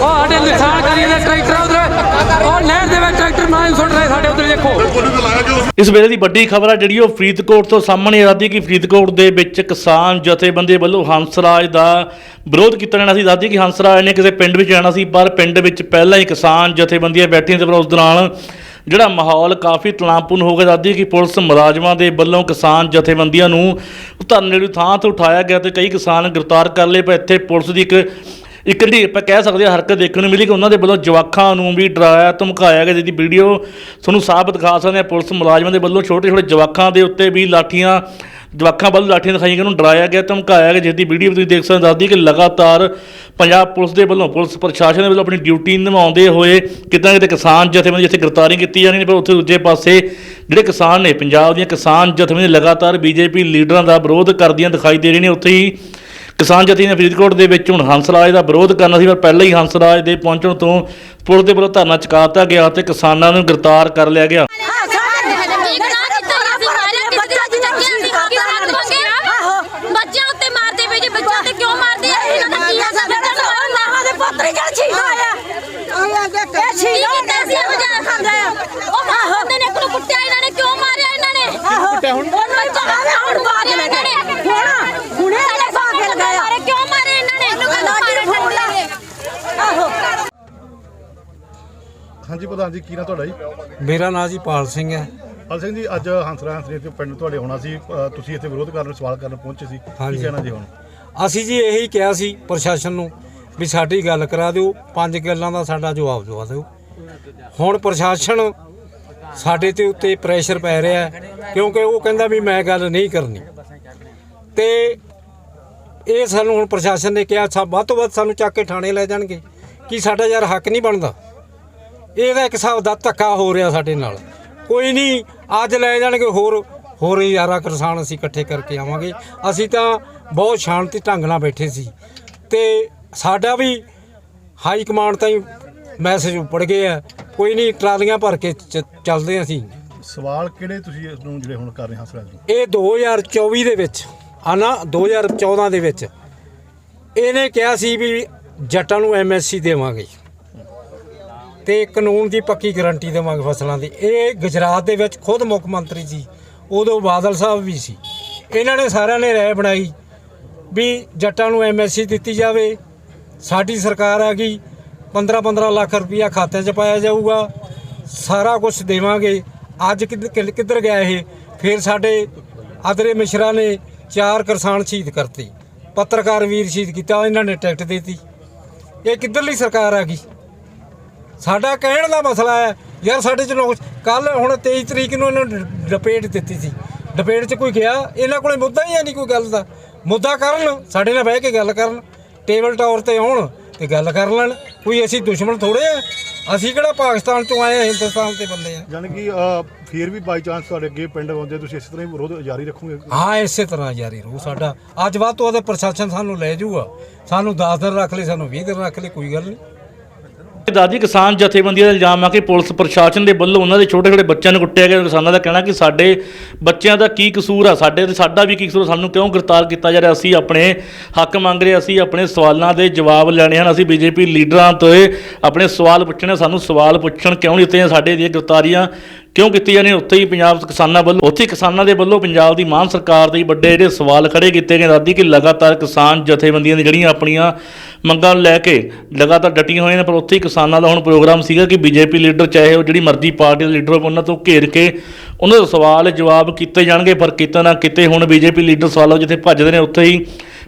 ਉਹ ਸਾਡੇ ਨਿਸ਼ਾਨ ਕਰੀ ਦੇ ਟਰੈਕਟਰ ਉਧਰ। ਉਹ ਨਹਿਰ ਦੇ ਵਿੱਚ ਸੁੱਟ ਰਹੇ ਸਾਡੇ ਉਧਰ ਦੇਖੋ। ਇਸ ਵੇਲੇ ਦੀ ਵੱਡੀ ਖਬਰ ਹੈ ਜਿਹੜੀ ਉਹ ਫਰੀਦਕੋਟ ਤੋਂ ਸਾਹਮਣੇ ਆ ਰਹੀ ਕਿ ਫਰੀਦਕੋਟ ਦੇ ਵਿੱਚ ਕਿਸਾਨ ਜਥੇਬੰਦੀ ਵੱਲੋਂ ਹੰਸਰਾਜ ਦਾ ਵਿਰੋਧ ਕੀਤਾ ਜਾਣਾ ਸੀ। ਦੱਸਦੀ ਕਿ ਹੰਸਰਾਜ ਨੇ ਕਿਸੇ ਪਿੰਡ ਵਿੱਚ ਜਾਣਾ ਸੀ, ਪਰ ਪਿੰਡ ਵਿੱਚ ਪਹਿਲਾਂ ਹੀ ਕਿਸਾਨ ਜਥੇਬੰਦੀਆਂ ਬੈਠੀਆਂ ਤੇ ਪਰ ਉਸ ਦੌਰਾਨ ਜਿਹੜਾ ਮਾਹੌਲ ਕਾਫੀ ਤਣਾਅਪੂਰਨ ਹੋ ਗਿਆ। ਦੱਸਦੀ ਕਿ ਪੁਲਿਸ ਮੁਲਾਜ਼ਮਾਂ ਦੇ ਵੱਲੋਂ ਕਿਸਾਨ ਜਥੇਬੰਦੀਆਂ ਨੂੰ ਧਰਨੇ ਦੀ ਥਾਂ ਤੋਂ ਉਠਾਇਆ ਗਿਆ ਤੇ ਕਈ ਕਿਸਾਨ ਗ੍ਰਿਫਤਾਰ ਕਰ ਲਏ, ਪਰ ਇੱਥੇ ਪੁਲਿਸ ਦੀ ਇੱਕ ਇੱਕ ਜਿਹੜੀ ਆਪਾਂ ਕਹਿ ਸਕਦੇ ਹਾਂ ਹਰਕਤ ਦੇਖਣ ਨੂੰ ਮਿਲੀ ਕਿ ਉਹਨਾਂ ਦੇ ਵੱਲੋਂ ਜਵਾਖਾਂ ਨੂੰ ਵੀ ਡਰਾਇਆ, ਧਮਕਾਇਆ ਗਿਆ ਜਿਹਦੀ ਵੀਡੀਓ ਤੁਹਾਨੂੰ ਸਾਫ਼ ਦਿਖਾ ਸਕਦੇ ਹਾਂ। ਪੁਲਿਸ ਮੁਲਾਜ਼ਮਾਂ ਦੇ ਵੱਲੋਂ ਛੋਟੇ ਛੋਟੇ ਜਵਾਖਾਂ ਦੇ ਉੱਤੇ ਵੀ ਲਾਠੀਆਂ, ਜਵਾਖਾਂ ਵੱਲ ਲਾਠੀਆਂ ਦਿਖਾਈਆਂ ਗਈਆਂ ਉਹਨੂੰ ਡਰਾਇਆ ਗਿਆ, ਧਮਕਾਇਆ ਗਿਆ ਜਿਹਦੀ ਵੀਡੀਓ ਤੁਸੀਂ ਦੇਖ ਸਕਦੇ ਦੱਸਦੀ ਕਿ ਲਗਾਤਾਰ ਪੰਜਾਬ ਪੁਲਿਸ ਦੇ ਵੱਲੋਂ, ਪੁਲਿਸ ਪ੍ਰਸ਼ਾਸਨ ਦੇ ਵੱਲੋਂ ਆਪਣੀ ਡਿਊਟੀ ਨਿਭਾਉਂਦੇ ਹੋਏ ਕਿਤੇ ਨਾ ਕਿਤੇ ਕਿਸਾਨ ਜਥੇਬੰਦੀ ਜਿੱਥੇ ਗ੍ਰਿਫਤਾਰੀ ਕੀਤੀ ਜਾ ਜਾਣੀ ਨੇ ਪਰ ਉੱਥੇ ਦੂਜੇ ਪਾਸੇ ਜਿਹੜੇ ਕਿਸਾਨ ਨੇ, ਪੰਜਾਬ ਦੀਆਂ ਕਿਸਾਨ ਜਥੇਬੰਦੀਆਂ ਲਗਾਤਾਰ ਬੀਜੇਪੀ ਲੀਡਰਾਂ ਦਾ ਵਿਰੋਧ ਕਰਦੀਆਂ ਦਿਖਾਈ ਦੇ ਰਹੀਆਂ ਨੇ, ਉੱਥੇ ਹੀ ਕਿਸਾਨ ਜਥੇਬੰਦੀ ਨੇ ਫਰੀਦਕੋਟ ਦੇ ਵਿੱਚ ਹੁਣ ਹੰਸ ਰਾਜ ਦਾ ਵਿਰੋਧ ਕਰਨਾ ਸੀ, ਪਰ ਪਹਿਲਾਂ ਹੀ ਹੰਸ ਰਾਜ ਦੇ ਪਹੁੰਚਣ ਤੋਂ ਪੁਲਿਸ ਦੇ ਵੱਲੋਂ ਧਰਨਾ ਚੁਕਾ ਦਿੱਤਾ ਗਿਆ ਤੇ ਕਿਸਾਨਾਂ ਨੂੰ ਗ੍ਰਿਫਤਾਰ ਕਰ ਲਿਆ ਗਿਆ ਬੱਚਿਆਂ ਉੱਤੇ ਮਾਰਦੇ ਪਏ ਜੇ ਬੱਚਿਆਂ ਤੇ ਕਿਉਂ ਮਾਰਦੇ ਆ ਇਹਨਾਂ ਦਾ ਕੀ ਆ ਸਾਡੇ ਨਾਲ ਮਾਵਾਂ ਦੇ ਪੁੱਤਰ ਜੜ ਛੀਨਾ ਆ ਇਹ ਛੀਨਾ ਹੁੰਦਾ ਸੀ ਗੁਜ਼ਾਰ ਖਾਂਦਾ ਆ ਉਹ ਹੁੰਦੇ ਨੇ ਕਿਉਂ ਕੁੱਟਿਆ ਇਹਨਾਂ ਨੇ ਕਿਉਂ ਮਾਰਿਆ ਇਹਨਾਂ ਨੇ ਆਹੋ ਉਹਨੂੰ ਹੀ ਪਤਾ ਹੁਣ ਮਾਰਿਆ ਇਹਨਾਂ ਨੇ ਹੁਣ ਹੁਣੇ ਇਹਨੇ ਸਾਹ ਮਿਲ ਗਿਆ ਕਿਉਂ ਮਾਰੇ ਇਹਨਾਂ ਨੇ ਲਾਡੀ ਨੂੰ ਫੜ ਲਿਆ ਆਹੋ ਹਾਂਜੀ ਪ੍ਰਧਾਨ ਜੀ ਕੀ ਨਾਂ ਤੁਹਾਡਾ ਜੀ? ਮੇਰਾ ਨਾਂ ਜੀ ਪਾਲ ਸਿੰਘ ਹੈ। ਹਲ ਸਿੰਘ ਜੀ ਅੱਜ ਹੰਸਰਾ ਹੰਸਰੀ ਤੇ ਪਿੰਡ ਤੁਹਾਡੇ ਹੋਣਾ ਸੀ। ਅ, ਤੁਸੀਂ ਇੱਥੇ ਵਿਰੋਧ ਕਰਨ ਸਵਾਲ ਕਰਨ ਪਹੁੰਚੇ ਸੀ। ਕੀ ਹਾਂਜੀ। ਕਹਿਣਾ ਜੀ ਹੁਣ? ਅਸੀਂ ਜੀ ਇਹੀ ਕਿਹਾ ਸੀ ਪ੍ਰਸ਼ਾਸਨ ਨੂੰ ਵੀ ਸਾਡੀ ਗੱਲ ਕਰਾ ਦਿਓ ਪੰਜ ਗੱਲਾਂ ਦਾ ਸਾਡਾ ਜਵਾਬ ਦਵਾ ਦਿਓ। ਹੁਣ ਪ੍ਰਸ਼ਾਸਨ ਸਾਡੇ ਤੇ ਉੱਤੇ ਪ੍ਰੈਸ਼ਰ ਪੈ ਰਿਹਾ ਹੈ ਕਿਉਂਕਿ ਉਹ ਕਹਿੰਦਾ ਵੀ ਮੈਂ ਗੱਲ ਨਹੀਂ ਕਰਨੀ। ਤੇ ਇਹ ਸਾਨੂੰ ਹੁਣ ਪ੍ਰਸ਼ਾਸਨ ਨੇ ਕਿਹਾ ਸਭ ਵੱਧ ਤੋਂ ਵੱਧ ਸਾਨੂੰ ਚੱਕ ਕੇ ਥਾਣੇ ਲੈ ਜਾਣਗੇ। ਕੀ ਸਾਡਾ ਯਾਰ ਹੱਕ ਨਹੀਂ ਬਣਦਾ? ਇਹਦਾ ਇੱਕ ਹਿਸਾਬ ਦਾ ਧੱਕਾ ਹੋ ਰਿਹਾ ਸਾਡੇ ਨਾਲ। ਕੋਈ ਨਹੀਂ ਅੱਜ ਲੈ ਜਾਣਗੇ ਹੋਰ ਹੋਰ ਯਾਰਾ ਕਿਸਾਨ ਅਸੀਂ ਇਕੱਠੇ ਕਰਕੇ ਆਵਾਂਗੇ। ਅਸੀਂ ਤਾਂ ਬਹੁਤ ਸ਼ਾਂਤੀ ਢੰਗ ਨਾਲ ਬੈਠੇ ਸੀ। ਤੇ ਸਾਡਾ ਵੀ ਹਾਈ ਕਮਾਂਡ ਤਾਈਂ ਮੈਸੇਜ ਉੱਪੜ ਗਏ ਆ। ਕੋਈ ਨਹੀਂ ਟਰਾਲੀਆਂ ਭਰ ਕੇ ਚ- ਚੱਲਦੇ ਹਾਂ ਅਸੀਂ। ਸਵਾਲ ਕਿਹੜੇ ਤੁਸੀਂ ਇਸ ਨੂੰ ਜਿਹੜੇ ਹੁਣ ਕਰ ਰਹੇ ਹੰਸਰਾਜ ਨੂੰ? ਇਹ 2024 ਦੇ ਵਿੱਚ ਆ ਨਾ 2014 ਦੇ ਵਿੱਚ ਇਹਨੇ ਕਿਹਾ ਸੀ ਵੀ ਜੱਟਾਂ ਨੂੰ ਐਮਐਸਸੀ ਦੇਵਾਂਗੇ। ਤੇ ਕਾਨੂੰਨ ਦੀ ਪੱਕੀ ਗਾਰੰਟੀ ਦੇਵਾਂਗੇ ਫਸਲਾਂ ਦੀ। ਇਹ ਗੁਜਰਾਤ ਦੇ ਵਿੱਚ ਖੁਦ ਮੁੱਖ ਮੰਤਰੀ ਸੀ ਉਦੋਂ ਬਾਦਲ ਸਾਹਿਬ ਵੀ ਸੀ। ਇਹਨਾਂ ਨੇ ਸਾਰਿਆਂ ਨੇ ਰਾਏ ਬਣਾਈ ਵੀ ਜੱਟਾਂ ਨੂੰ ਐਮਐਸਸੀ ਦਿੱਤੀ ਜਾਵੇ। ਸਾਡੀ ਸਰਕਾਰ ਆ ਗਈ 15 15 ਲੱਖ ਰੁਪਇਆ ਖਾਤੇ 'ਚ ਪਾਇਆ ਜਾਊਗਾ। ਸਾਰਾ ਕੁਝ ਦੇਵਾਂਗੇ। ਅੱਜ ਕਿੱਧ- ਕਿੱਧ- ਕਿੱਧਰ ਗਿਆ ਇਹ? ਫਿਰ ਸਾਡੇ ਆਦਰੇ ਮਿਸ਼ਰਾ ਨੇ ਚਾਰ ਕਿਸਾਨ ਸ਼ਹੀਦ ਕਰਤੇ। ਪੱਤਰਕਾਰ ਵੀਰ ਸ਼ਹੀਦ ਕੀਤਾ, ਇਹਨਾਂ ਨੇ ਟਿਕਟ ਦੇਤੀ। ਇਹ ਕਿੱਧਰਲੀ ਸਰਕਾਰ ਆ ਗਈ? ਸਾਡਾ ਕਹਿਣ ਦਾ ਮਸਲਾ ਹੈ ਯਾਰ ਸਾਡੇ ਚ ਲੋਕ ਕੱਲ ਹੁਣ 23 ਤਰੀਕ ਨੂੰ ਇਹਨਾਂ ਨੂੰ ਡਿਬੇਟ ਦਿੱਤੀ ਸੀ। ਡਿਬੇਟ 'ਚ ਕੋਈ ਗਿਆ ਇਹਨਾਂ ਕੋਲੇ ਮੁੱਦਾ ਹੀ ਹੈ ਨਹੀਂ ਕੋਈ ਗੱਲ ਦਾ। ਮੁੱਦਾ ਕਰਨ ਸਾਡੇ ਨਾਲ ਬਹਿ ਕੇ ਗੱਲ ਕਰਨ ਟੇਬਲ ਟਾਵਰ ਤੇ ਆਉਣ ਤੇ ਗੱਲ ਕਰ ਲੈਣ। ਕੋਈ ਅਸੀਂ ਦੁਸ਼ਮਣ ਥੋੜੇ ਆ ਅਸੀਂ ਕਿਹੜਾ ਪਾਕਿਸਤਾਨ ਚੋਂ ਆਏ ਆ ਹਿੰਦੁਸਤਾਨ ਤੇ ਬੰਦੇ ਆ। ਯਾਨੀ ਕਿ ਫਿਰ ਵੀ ਬਾਈ ਚਾਂਸ ਤੁਹਾਡੇ ਅੱਗੇ ਪਿੰਡ ਆਉਂਦੇ ਤੁਸੀਂ ਇਸੇ ਤਰ੍ਹਾਂ ਹੀ ਵਿਰੋਧ ਜਾਰੀ ਰੱਖੋਗੇ? ਹਾਂ ਇਸੇ ਤਰ੍ਹਾਂ ਜਾਰੀ ਰਹੂ ਸਾਡਾ। ਅੱਜ ਵੱਧ ਤੋਂ ਵੱਧ ਪ੍ਰਸ਼ਾਸਨ ਸਾਨੂੰ ਲੈ ਜਾਊਗਾ। ਸਾਨੂੰ 10 ਦਿਨ ਰੱਖ ਲੈ ਸਾਨੂੰ 20 ਦਿਨ ਰੱਖ ਲੈ ਕੋਈ ਗੱਲ ਨਹੀਂ। ਦਾਦੀ ਕਿਸਾਨ ਜਥੇਬੰਦੀਆਂ ਦਾ ਇਲਜ਼ਾਮ ਆ ਕਿ ਪੁਲਿਸ ਪ੍ਰਸ਼ਾਸਨ ਦੇ ਵੱਲੋਂ ਉਹਨਾਂ ਦੇ ਛੋਟੇ ਛੋਟੇ ਬੱਚਿਆਂ ਨੂੰ ਕੁੱਟਿਆ ਗਿਆ। ਕਿਸਾਨਾਂ ਦਾ ਕਹਿਣਾ ਕਿ ਸਾਡੇ ਬੱਚਿਆਂ ਦਾ ਕੀ ਕਸੂਰ ਆ? ਸਾਡੇ ਤੇ ਸਾਡਾ ਵੀ ਕੀ ਕਸੂਰ ਸਾਨੂੰ ਕਿਉਂ ਗ੍ਰਿਫਤਾਰ ਕੀਤਾ ਜਾ ਰਿਹਾ? ਅਸੀਂ ਆਪਣੇ ਹੱਕ ਮੰਗ ਰਹੇ ਅਸੀਂ ਆਪਣੇ ਸਵਾਲਾਂ ਦੇ ਜਵਾਬ ਲੈਣੇ ਹਨ। ਅਸੀਂ ਬੀਜੇਪੀ ਲੀਡਰਾਂ ਤੋਂ ਆਪਣੇ ਸਵਾਲ ਪੁੱਛਣੇ ਸਾਨੂੰ ਸਵਾਲ ਪੁੱਛਣ ਕਿਉਂ ਨਹੀਂ ਦਿੱਤੇ ਸਾਡੇ ਦੀਆਂ ਗ੍ਰਿਫਤਾਰੀਆਂ ਕਿਉਂ ਕੀਤੀ ਜਾਂਦੀਆਂ ਉੱਥੇ ਹੀ ਪੰਜਾਬ ਕਿਸਾਨਾਂ ਵੱਲੋਂ, ਉੱਥੇ ਕਿਸਾਨਾਂ ਦੇ ਵੱਲੋਂ ਪੰਜਾਬ ਦੀ ਮਾਨ ਸਰਕਾਰ ਦੇ ਵੱਡੇ ਜਿਹੜੇ ਸਵਾਲ ਖੜੇ ਕੀਤੇ ਗਏ ਦਾਦੀ ਕਿ ਲਗਾਤਾਰ ਕਿਸਾਨ ਜਥੇਬੰਦੀਆਂ ਦੀ ਜਿਹੜੀਆਂ ਆਪਣੀਆਂ ਮੰਗਾਂ ਨੂੰ ਲੈ ਕੇ ਲਗਾਤਾਰ ਡਟੀਆਂ ਹੋਈਆਂ ਨੇ, ਪਰ ਉੱਥੇ ਹੀ ਕਿਸਾਨਾਂ ਦਾ ਹੁਣ ਪ੍ਰੋਗਰਾਮ ਸੀਗਾ ਕਿ ਬੀਜੇਪੀ ਲੀਡਰ ਚਾਹੇ ਉਹ ਜਿਹੜੀ ਮਰਜ਼ੀ ਪਾਰਟੀ ਦੇ ਲੀਡਰ ਹੋਵੇ, ਉਹਨਾਂ ਤੋਂ ਘੇਰ ਕੇ ਉਹਨਾਂ ਦੇ ਸਵਾਲ ਜਵਾਬ ਕੀਤੇ ਜਾਣਗੇ, ਪਰ ਕਿਤੇ ਨਾ ਕਿਤੇ ਹੁਣ ਬੀਜੇਪੀ ਲੀਡਰ ਸਵਾਲਾਂ ਜਿੱਥੇ ਭੱਜਦੇ ਨੇ, ਉੱਥੇ ਹੀ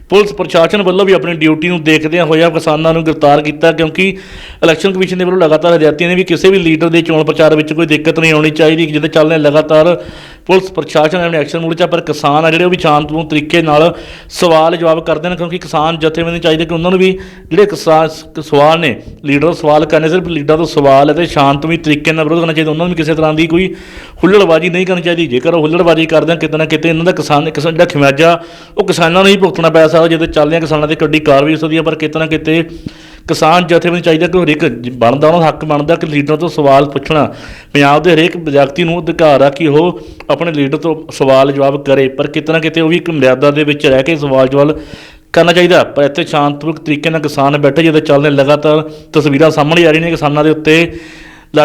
ਪੁਲਿਸ ਪ੍ਰਸ਼ਾਸਨ ਵੱਲੋਂ ਵੀ ਆਪਣੀ ਡਿਊਟੀ ਨੂੰ ਦੇਖਦਿਆਂ ਹੋਇਆ ਕਿਸਾਨਾਂ ਨੂੰ ਗ੍ਰਿਫਤਾਰ ਕੀਤਾ, ਕਿਉਂਕਿ ਇਲੈਕਸ਼ਨ ਕਮਿਸ਼ਨ ਦੇ ਵੱਲੋਂ ਲਗਾਤਾਰ ਹਦਾਇਤਾਂ ਨੇ ਵੀ ਕਿਸੇ ਵੀ ਲੀਡਰ ਦੇ ਚੋਣ ਪ੍ਰਚਾਰ ਵਿੱਚ ਕੋਈ ਦਿੱਕਤ ਨਹੀਂ ਆਉਣੀ ਚਾਹੀਦੀ, ਜਿਹਦੇ ਚੱਲਦੇ ਲਗਾਤਾਰ ਪੁਲਿਸ ਪ੍ਰਸ਼ਾਸਨ ਆਪਣੇ ਐਕਸ਼ਨ ਮੂਡ 'ਚ ਆ, ਪਰ ਕਿਸਾਨ ਆ ਜਿਹੜੇ ਉਹ ਵੀ ਸ਼ਾਂਤਮਈ ਤਰੀਕੇ ਨਾਲ ਸਵਾਲ ਜਵਾਬ ਕਰਦੇ ਨੇ ਕਿਉਂਕਿ ਕਿਸਾਨ ਜਥੇਬੰਦੀ ਚਾਹੀਦੇ ਕਿ ਉਹਨਾਂ ਨੂੰ ਵੀ ਜਿਹੜੇ ਕਿਸਾਨ ਸ- ਸਵਾਲ ਨੇ ਲੀਡਰ ਤੋਂ ਸਵਾਲ ਕਰਨੇ ਸਿਰਫ ਲੀਡਰ ਤੋਂ ਸਵਾਲ ਹੈ ਤੇ ਸ਼ਾਂਤਮਈ ਤਰੀਕੇ ਨਾਲ ਵਿਰੋਧ ਕਰਨਾ ਚਾਹੀਦਾ ਉਹਨਾਂ ਨੂੰ ਵੀ ਕਿਸੇ ਤਰ੍ਹਾਂ ਦੀ ਕੋਈ ਹੁੱਲੜਬਾਜ਼ੀ ਨਹੀਂ ਕਰਨੀ ਚਾਹੀਦੀ ਜੇਕਰ ਉਹ ਹੁੱਲੜਬਾਜ਼ੀ ਕਰਦੇ ਆ ਕਿਤੇ ਨਾ ਕਿਤੇ ਇਹਨਾਂ ਦਾ ਕਿਸਾਨ ਕਿਸਾਨ ਜਿਹੜਾ ਖਿਮਾਜਾ ਉਹ ਕਿਸਾਨਾਂ ਨੂੰ ਹੀ ਭੁਗਤਣਾ ਪੈ ਸਕਦਾ ਜਦੋਂ ਚੱਲਦੇ ਕਿਸਾਨਾਂ ਤੇ ਕੱਡੀ ਕਾਰਵਾਈ ਹੋ ਸਕਦੀ ਹੈ ਪਰ ਕਿਤੇ ਨਾ ਕਿਤੇ ਕਿਸਾਨ ਜਥੇਬੰਦੀ ਚਾਹੀਦਾ ਕਿ ਹਰ ਇੱਕ ਬਣਦਾ, ਉਹਨਾਂ ਦਾ ਹੱਕ ਬਣਦਾ ਕਿ ਲੀਡਰ ਤੋਂ ਸਵਾਲ ਪੁੱਛਣਾ। ਪੰਜਾਬ ਦੇ ਹਰੇਕ ਵਿਅਕਤੀ ਨੂੰ ਅਧਿਕਾਰ ਆ ਕਿ ਉਹ ਆਪਣੇ ਲੀਡਰ ਤੋਂ ਸਵਾਲ ਜਵਾਬ ਕਰੇ, ਪਰ ਕਿਤੇ ਨਾ ਕਿਤੇ ਉਹ ਵੀ ਇੱਕ ਮਰਿਆਦਾ ਦੇ ਵਿੱਚ ਰਹਿ ਕੇ ਸਵਾਲ ਜਵਾਬ ਕਰਨਾ ਚਾਹੀਦਾ। ਪਰ ਇੱਥੇ ਸ਼ਾਂਤਮਈ ਤਰੀਕੇ ਨਾਲ ਕਿਸਾਨ ਬੈਠੇ ਜਿਹਦੇ ਚੱਲਦੇ ਲਗਾਤਾਰ ਤਸਵੀਰਾਂ ਸਾਹਮਣੇ ਆ ਰਹੀਆਂ ਨੇ ਕਿਸਾਨਾਂ ਦੇ ਉੱਤੇ।